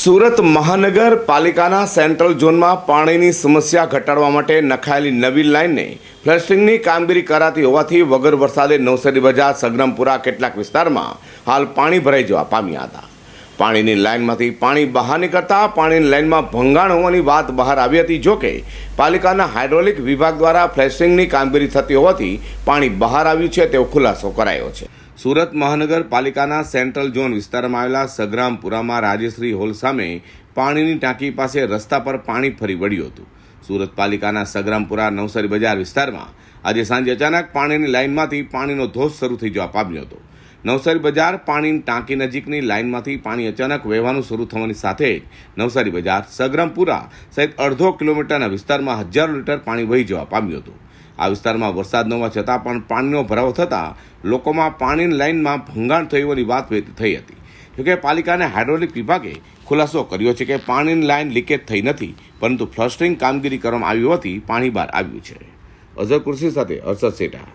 સુરત મહાનગરપાલિકાના સેન્ટ્રલ ઝોનમાં પાણીની સમસ્યા ઘટાડવા માટે નખાયેલી નવી લાઇનને ફ્લશિંગની કામગીરી કરાતી હોવાથી વગર વરસાદે નવસરી બજાર, સગરમપુરા કેટલાક વિસ્તારમાં હાલ પાણી ભરાઈ જવા પામ્યા હતા. પાણીની લાઇનમાંથી પાણી બહાર નીકળતા પાણીની લાઇનમાં ભંગાણ હોવાની વાત બહાર આવી હતી. જોકે પાલિકાના હાઇડ્રોલિક વિભાગ દ્વારા ફ્લેશિંગની કામગીરી થતી હોવાથી પાણી બહાર આવ્યું છે તેવો ખુલાસો કરાયો છે. સુરત મહાનગરપાલિકાના સેન્ટ્રલ ઝોન વિસ્તારમાં આવેલા સગ્રામપુરામાં રાજશ્રી હોલ સામે પાણીની ટાંકી પાસે રસ્તા પર પાણી ફરી વળ્યું હતું. સુરત પાલિકાના સગ્રામપુરા નવસારી બજાર વિસ્તારમાં આજે સાંજે અચાનક પાણીની લાઇનમાંથી પાણીનો ધોધ શરૂ થઈ જવા પામ્યો હતો. નવસારી બજાર પાણીની ટાંકી નજીકની લાઇનમાંથી પાણી અચાનક વહેવાનું શરૂ થવાની સાથે જ નવસારી બજાર સગ્રામપુરા સહિત અડધો કિલોમીટરના વિસ્તારમાં હજારો લીટર પાણી વહી જવા પામ્યું હતું. આ વિસ્તારમાં વરસાદ ન હોવા છતાં પણ પાણીનો ભરાવો થતાં લોકોમાં પાણીની લાઇનમાં ભંગાણ થયું હોવાની વાત થઈ હતી. જોકે પાલિકાને હાઇડ્રોલિક વિભાગે ખુલાસો કર્યો છે કે પાણીની લાઇન લીકેજ થઈ નથી, પરંતુ ફ્લસ્ટરિંગ કામગીરી કરવામાં આવી હોવાથી પાણી બહાર આવ્યું છે. અઝર કુર્સી સાથે હર્ષદ સેઠા